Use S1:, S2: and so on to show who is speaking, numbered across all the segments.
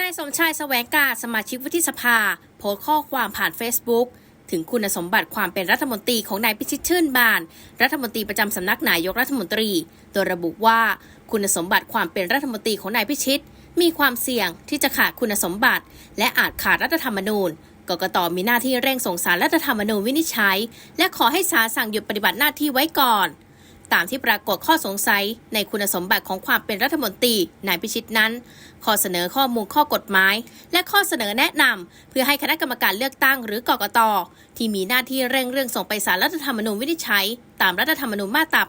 S1: นายสมชายแสวงการสมาชิกวุฒิสภา โพสต์ข้อความผ่าน Facebook ถึงคุณสมบัติความเป็นรัฐมนตรีของนายพิชิตชื่นบาน รัฐมนตรีประจำสำนักนายกรัฐมนตรี โดยระบุว่าคุณสมบัติความเป็นรัฐมนตรีของนายพิชิต มีความเสี่ยงที่จะขาดคุณสมบัติ และอาจขาดรัฐธรรมนูญกกตมีหน้าที่เร่งส่งสารรัฐธรรมนูญวินิจฉัย และขอให้ศาลสั่งหยุดปฏิบัติหน้าที่ไว้ก่อน ตามที่ปรากฏข้อสงสัย ในคุณสมบัติของความเป็นรัฐมนตรีนายพิชิตนั้น ข้อเสนอข้อมูลข้อกฎหมาย และข้อเสนอแนะนำเพื่อให้คณะกรรมการเลือกตั้งหรือกกตที่มีหน้าที่เร่งเรื่องส่งไปสารรัฐธรรมนูญวินิจฉัย ตามรัฐธรรมนูญมาตรา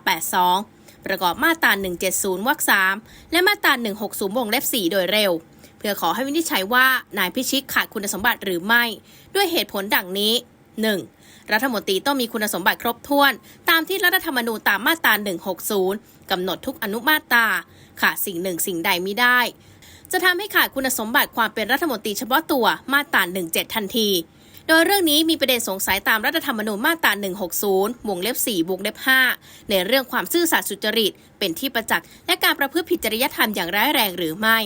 S1: 82 ประกอบมาตรา 170 วรรค 3 และมาตรา 160 วงเล็บ 4 โดยเร็วเพื่อขอให้วินิจฉัยว่านายพิชิตขาดคุณสมบัติหรือไม่ ด้วยเหตุผลดังนี้ 1. รัฐมนตรีต้องมีคุณสมบัติครบถ้วน ตามที่รัฐธรรมนูญตามมาตรา 160 กำหนดทุกอนุมาตราขาดสิ่งหนึ่งสิ่งใดไม่ได้ จะทำให้ขาดคุณสมบัติความเป็นรัฐมนตรีเฉพาะตัวมาตรา 17 ทันที โดยเรื่องนี้มีประเด็นสงสัยตามรัฐธรรมนูญมาตรา 160 วงเล็บ 4 วงเล็บ 5 ในเรื่องความซื่อสัตย์สุจริต เป็นที่ประจักษ์และการประพฤติผิดจริยธรรมอย่างร้ายแรงหรือไม่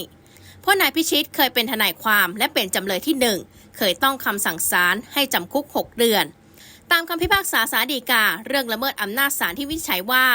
S1: เพราะนายพิชิตเคยเป็นทนายความและเป็นจำเลยที่หนึ่งเคยต้องคำสั่งศาลให้จำคุก 6 เดือน ตามคำพิพากษาสาดีกา เรื่องละเมิดอำนาจศาลที่วินิจฉัยว่า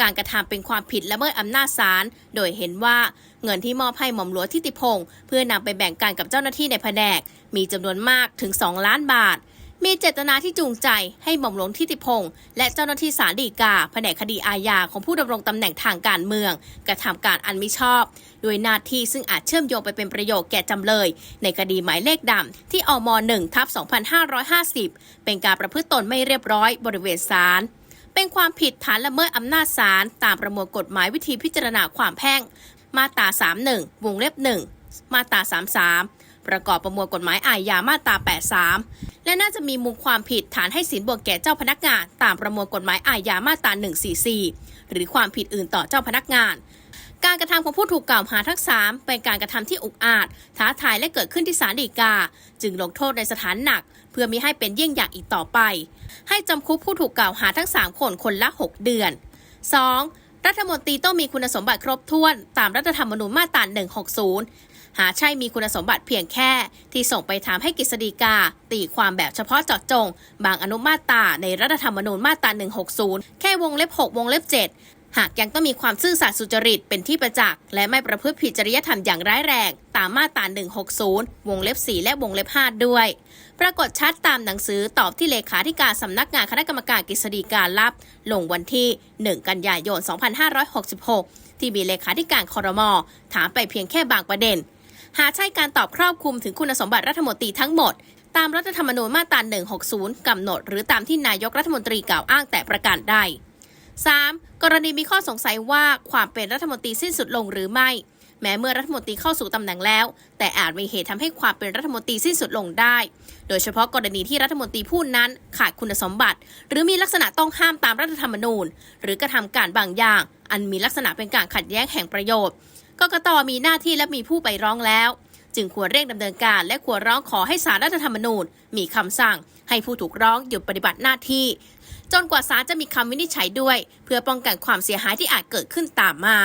S1: การกระทำเป็นความผิดละเมิดอำนาจศาลโดยเห็นว่าเงินที่มอบให้หม่อมหลวงทิติพงศ์เพื่อนำไปแบ่งกันกับเจ้าหน้าที่ในแผนก มีจำนวนมากถึง 2 ล้านบาท มีเจตนาที่จูงใจให้หม่อมหลวงทิติพงศ์และเจ้าหน้าที่ศาลฎีกาแผนกคดีอาญาของผู้ดำรงตำแหน่งทางการเมือง กระทำการอันมิชอบโดยหน้าที่ซึ่งอาจเชื่อมโยงไปเป็นประโยชน์แก่จำเลย ในคดีหมายเลขดำที่อม1ทับ2550 เป็นการประพฤติตนไม่เรียบร้อยบริเวณศาลเป็นความผิดฐานละเมิดอำนาจศาลตามประมวลกฎหมายวิธีพิจารณาความแพ่ง มาตรา31วงเล็บ1มาตรา33 ประกอบประมวลกฎหมายอาญามาตรา 83 และน่าจะมีมูลความผิดฐานให้สินบนแก่เจ้าพนักงาน ตามประมวลกฎหมายอาญามาตรา 144 หรือความผิดอื่นต่อเจ้าพนักงาน การกระทำของผู้ถูกกล่าวหาทั้ง 3 เป็นการกระทำที่อุกอาจ ท้าทายและเกิดขึ้นที่ศาลฎีกา จึงลงโทษในสถานหนัก เพื่อมิให้เป็นเยี่ยงอย่างอีกต่อไป ให้จำคุกผู้ถูกกล่าวหาทั้ง 3 คนคนละ 6 เดือน 2. รัฐมนตรีต้องมีคุณสมบัติครบถ้วน ตามรัฐธรรมนูญมาตรา160 หาใช่มีคุณสมบัติเพียงแค่ ที่ส่งไปถามให้กฤษฎีกา ตีความแบบเฉพาะเจาะจง บางอนุมาตราในรัฐธรรมนูญมาตรา 160 แค่วงเล็บ 6 วงเล็บ 7 หากยังต้องมีความซื่อสัตย์สุจริตเป็นที่ประจักษ์และไม่ประพฤติผิดจริยธรรมอย่างร้ายแรง ตามมาตรา 160 วงเล็บ 4 และวงเล็บ 5 ด้วย ปรากฏชัดตามหนังสือตอบที่เลขาธิการสำนักงานคณะกรรมการกฤษฎีการับ ลงวันที่ 1 กันยายน 2566ที่มีเลขาธิการคอรมอถามไปเพียงแค่บางประเด็น หาใช่การตอบครอบคลุมถึงคุณสมบัติรัฐมนตรีทั้งหมด ตามรัฐธรรมนูญมาตรา 160 กำหนด หรือตามที่นายกรัฐมนตรีกล่าวอ้างแต่ประการใด 3. กรณีมีข้อสงสัยว่าความเป็นรัฐมนตรีสิ้นสุดลงหรือไม่ แม้เมื่อรัฐมนตรีเข้าสู่ตำแหน่งแล้ว แต่อาจมีเหตุทำให้ความเป็นรัฐมนตรีสิ้นสุดลงได้ โดยเฉพาะกรณีที่รัฐมนตรีผู้นั้นขาดคุณสมบัติ หรือมีลักษณะต้องห้ามตามรัฐธรรมนูญ หรือกระทำการบางอย่าง อันมีลักษณะเป็นการขัดแย้งแห่งประโยชน์ กกตมีหน้าที่และมีผู้ไปร้องแล้ว จึงควรเร่งดำเนินการ และควรร้องขอให้สารรัฐธรรมนูญ มีคำสั่ง ให้ผู้ถูกร้องหยุดปฏิบัติหน้าที่ จนกว่าศาลจะมีคำวินิจฉัยด้วย เพื่อป้องกันความเสียหายที่อาจเกิดขึ้นตามมา